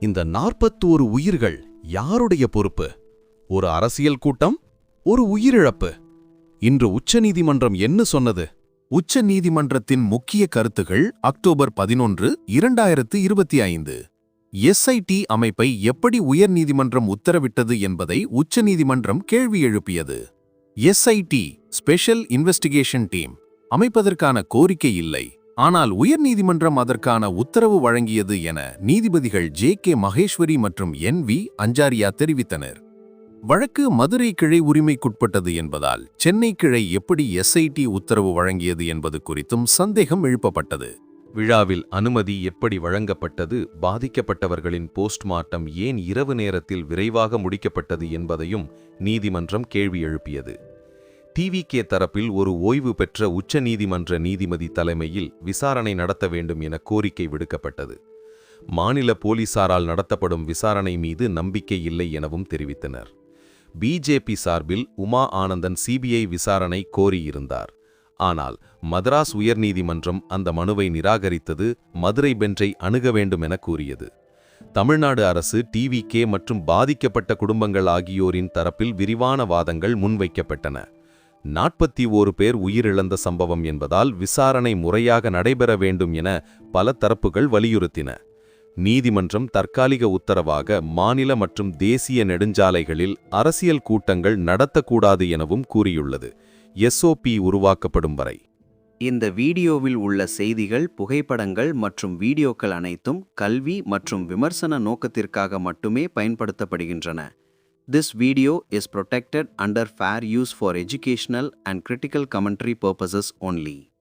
இந்த நாற்பத்தோரு உயிர்கள் யாருடைய பொறுப்பு? ஒரு அரசியல் கூட்டம் ஒரு உயிரிழப்பு. இன்று உச்சநீதிமன்றம் என்ன சொன்னது? உச்ச நீதிமன்றத்தின் முக்கிய கருத்துகள் அக்டோபர் பதினொன்று இரண்டாயிரத்து இருபத்தி ஐந்து. எஸ்ஐடி அமைப்பை எப்படி உயர்நீதிமன்றம் உத்தரவிட்டது என்பதை உச்சநீதிமன்றம் கேள்வி எழுப்பியது. எஸ்ஐடி ஸ்பெஷல் இன்வெஸ்டிகேஷன் டீம் அமைப்பதற்கான கோரிக்கை இல்லை. ஆனால் உயர்நீதிமன்றம் அதற்கான உத்தரவு வழங்கியது என நீதிபதிகள் ஜே கே மகேஸ்வரி மற்றும் என் வி அஞ்சாரியா தெரிவித்தனர். வழக்கு மதுரை கிளை உரிமைக்குட்பட்டது என்பதால் சென்னை கிளை எப்படி எஸ்ஐடி உத்தரவு வழங்கியது என்பது குறித்தும் சந்தேகம் எழுப்பப்பட்டது. விழாவில் அனுமதி எப்படி வழங்கப்பட்டது பாதிக்கப்பட்டவர்களின் போஸ்ட்மார்ட்டம் ஏன் இரவு நேரத்தில் விரைவாக முடிக்கப்பட்டது என்பதையும் நீதிமன்றம் கேள்வி எழுப்பியது. டிவிகே தரப்பில் ஒரு ஓய்வு பெற்ற உச்சநீதிமன்ற நீதிபதி தலைமையில் விசாரணை நடத்த வேண்டும் என கோரிக்கை விடுக்கப்பட்டது. மாநில போலீசாரால் நடத்தப்படும் விசாரணை மீது நம்பிக்கை இல்லை எனவும் தெரிவித்தனர். பிஜேபி சார்பில் உமா ஆனந்தன் சிபிஐ விசாரணை கோரியிருந்தார். ஆனால் மதராஸ் உயர்நீதிமன்றம் அந்த மனுவை நிராகரித்தது மதுரை பெஞ்சை அணுக வேண்டும் என கூறியது. தமிழ்நாடு அரசு டிவிகே மற்றும் பாதிக்கப்பட்ட குடும்பங்கள் ஆகியோரின் தரப்பில் விரிவான வாதங்கள் முன்வைக்கப்பட்டன. நாற்பத்தி ஓரு பேர் உயிரிழந்த சம்பவம் என்பதால் விசாரணை முறையாக நடைபெற வேண்டும் என பல தரப்புகள் வலியுறுத்தின. நீதிமன்றம் தற்காலிக உத்தரவாக மாநில மற்றும் தேசிய நெடுஞ்சாலைகளில் அரசியல் கூட்டங்கள் நடத்தக்கூடாது எனவும் கூறியுள்ளது. எஸ்ஓபி உருவாக்கப்படும் வரை. இந்த வீடியோவில் உள்ள செய்திகள் புகைப்படங்கள் மற்றும் வீடியோக்கள் அனைத்தும் கல்வி மற்றும் விமர்சன நோக்கத்திற்காக மட்டுமே பயன்படுத்தப்படுகின்றன. This video is protected under fair use for educational and critical commentary purposes only.